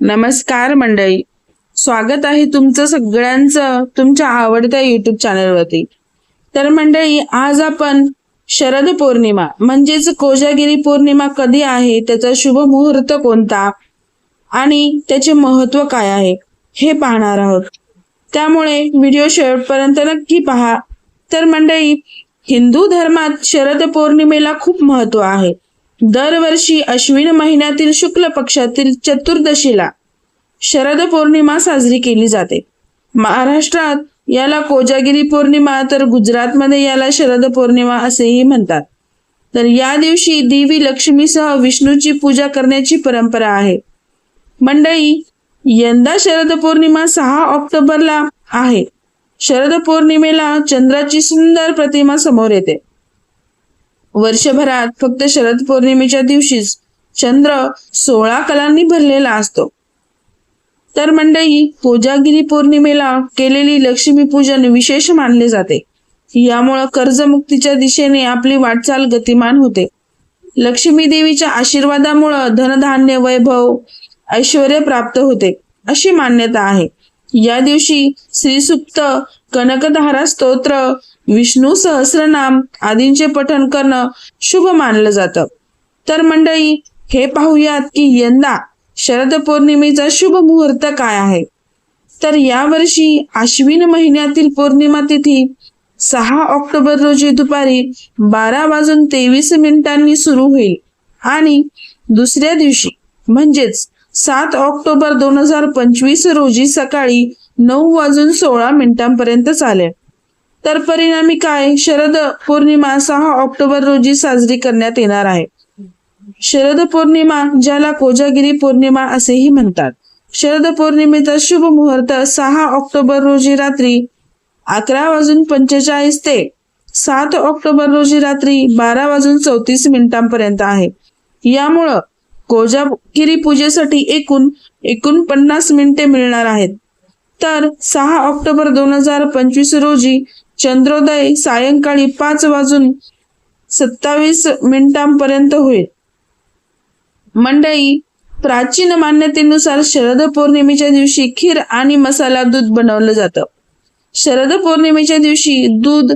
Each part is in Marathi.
नमस्कार मंडळी. स्वागत आहे तुमचं सगळ्यांचं तुमच्या आवडत्या युट्यूब चॅनलवरती तर मंडळी आज आपण शरद पौर्णिमा म्हणजेच कोजागिरी पौर्णिमा कधी आहे त्याचा शुभ मुहूर्त कोणता आणि त्याचे महत्त्व काय आहे हे पाहणार आहोत. त्यामुळे व्हिडिओ शेवटपर्यंत नक्की पहा. तर मंडळी हिंदू धर्मात शरद पौर्णिमेला खूप महत्त्व आहे. दरवर्षी अश्विन महिन्यातील शुक्ल पक्षातील चतुर्दशीला शरद पौर्णिमा साजरी केली जाते. महाराष्ट्रात याला कोजागिरी पौर्णिमा तर गुजरातमध्ये याला शरद पौर्णिमा असेही म्हणतात. तर या दिवशी देवी लक्ष्मीसह विष्णूची पूजा करण्याची परंपरा आहे. मंडळी यंदा शरद पौर्णिमा सहा ऑक्टोबरला आहे. शरद पौर्णिमेला चंद्राची सुंदर प्रतिमा समोर येते. वर्षभरात फक्त शरद पौर्णिमेच्या दिवशीच चंद्र सोळा कलांनी भरलेला असतो. तर मंडळी कोजागिरी पौर्णिमेला केलेली लक्ष्मी पूजन विशेष मानले जाते. यामुळं कर्जमुक्तीच्या दिशेने आपली वाटचाल गतिमान होते. लक्ष्मी देवीच्या आशीर्वादामुळं धनधान्य वैभव ऐश्वर प्राप्त होते अशी मान्यता आहे. या दिवशी श्रीसुप्त कनकधारा स्तोत्र विष्णू सहस्रनाम आदींचे पठण करणं शुभ मानलं जातं. तर मंडळी हे पाहूयात की यंदा शरद पौर्णिमेचा शुभ मुहूर्त काय आहे? तर यावर्षी आश्विन महिन्यातील पौर्णिमा तिथी सहा ऑक्टोबर रोजी दुपारी बारा वाजून तेवीस मिनिटांनी सुरू होईल आणि दुसऱ्या दिवशी म्हणजेच सात ऑक्टोबर दोन हजार पंचवीस रोजी सकाळी नऊ वाजून सोळा मिनिटांपर्यंत चालेल. तर परिणामी काय? शरद पौर्णिमा सहा ऑक्टोबर रोजी साजरी करण्यात येणार आहे. शरद पौर्णिमा ज्याला कोजागिरी पौर्णिमा असेही म्हणतात. शरद पौर्णिमेचा शुभ मुहूर्त सहा ऑक्टोबर रोजी रात्री अकरा वाजून पंचेचाळीस ते सात ऑक्टोबर रोजी रात्री बारा वाजून चौतीस मिनिटांपर्यंत आहे. यामुळं कोजागिरी पूजेसाठी एकूण एकोणपन्नास मिनिटे मिळणार आहेत. तर सहा ऑक्टोबर दोन हजार पंचवीस रोजी चंद्रोदय सायंकाळी पाच वाजून सत्तावीस मिनिटांपर्यंत होईल. मंडई प्राचीन मान्यतेनुसार शरद पौर्णिमेच्या दिवशी खीर आणि मसाला दूध बनवलं जातं. शरद पौर्णिमेच्या दिवशी दूध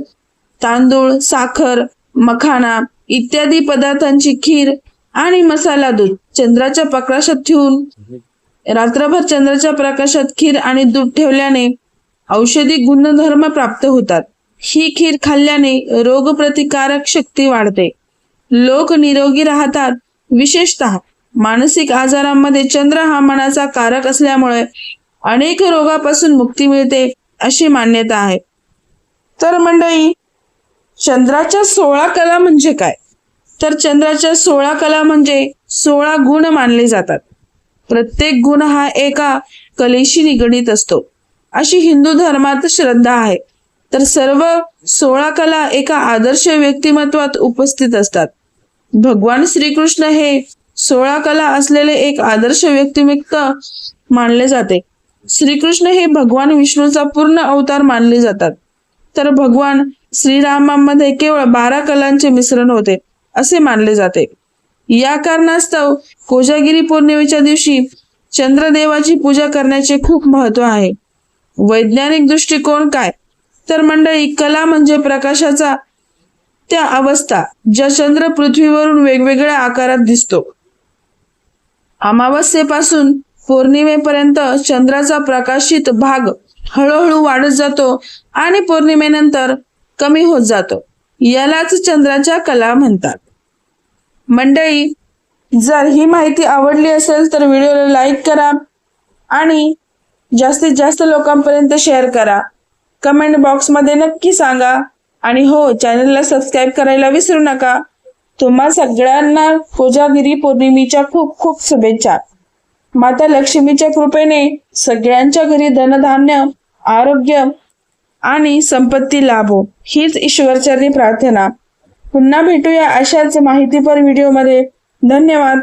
तांदूळ साखर मखाना इत्यादी पदार्थांची खीर आणि मसाला दूध. चंद्राच्या प्रकाशात ठेवून रात्रभर चंद्राच्या प्रकाशात खीर आणि दूध ठेवल्याने औषधी गुणधर्म प्राप्त होतात. ही खीर खाल्ल्याने रोगप्रतिकारक शक्ती वाढते. लोक निरोगी राहतात. विशेषतः मानसिक आजारांमध्ये चंद्र हा मनाचा कारक असल्यामुळे अनेक रोगापासून मुक्ती मिळते अशी मान्यता आहे. तर मंडळी चंद्राच्या सोळा कला म्हणजे काय? तर चंद्राच्या सोळा कला म्हणजे सोळा गुण मानले जातात. प्रत्येक गुण हा एका कलेशी निगडीत असतो. अशी हिंदू धर्मात श्रद्धा आहे. तर सर्व सोळा कला एका आदर्श व्यक्तिमत्वात उपस्थित असतात. भगवान श्रीकृष्ण हे सोळा कला असलेले एक आदर्श व्यक्तिमत्व मानले जाते. श्रीकृष्ण हे भगवान विष्णूचा पूर्ण अवतार मानले जातात. तर भगवान श्रीरामामध्ये केवळ बारा कलांचे मिश्रण होते. असे मानले जाते. या कारणास्तव कोजागिरी पौर्णिमेच्या दिवशी चंद्रदेवाची पूजा करण्याचे खूप महत्त्व आहे. वैज्ञानिक दृष्टिकोन काय? तर मंडळी कला म्हणजे प्रकाशाचा त्या अवस्था ज्या चंद्र पृथ्वीवरून वेगवेगळ्या आकारात दिसतो. अमावस्येपासून पौर्णिमेपर्यंत चंद्राचा प्रकाशित भाग हळूहळू वाढत जातो आणि पौर्णिमेनंतर कमी होत जातो. यालाच चंद्राच्या कला म्हणतात. मंडळी जर ही माहिती आवडली असेल तर व्हिडिओला लाईक करा आणि जास्तीत जास्त लोकांपर्यंत शेअर करा. कमेंट बॉक्समध्ये नक्की सांगा आणि हो चॅनलला सबस्क्राईब करायला विसरू नका. तुम्हा सगळ्यांना कोजागिरी पौर्णिमेच्या खूप खूप शुभेच्छा. माता लक्ष्मीच्या कृपेने सगळ्यांच्या घरी धनधान्य आरोग्य आणि संपत्ती लाभो. हीच ईश्वरचरणी प्रार्थना. पुन्हा भेटूया अशाच माहितीपर व्हिडिओमध्ये. धन्यवाद.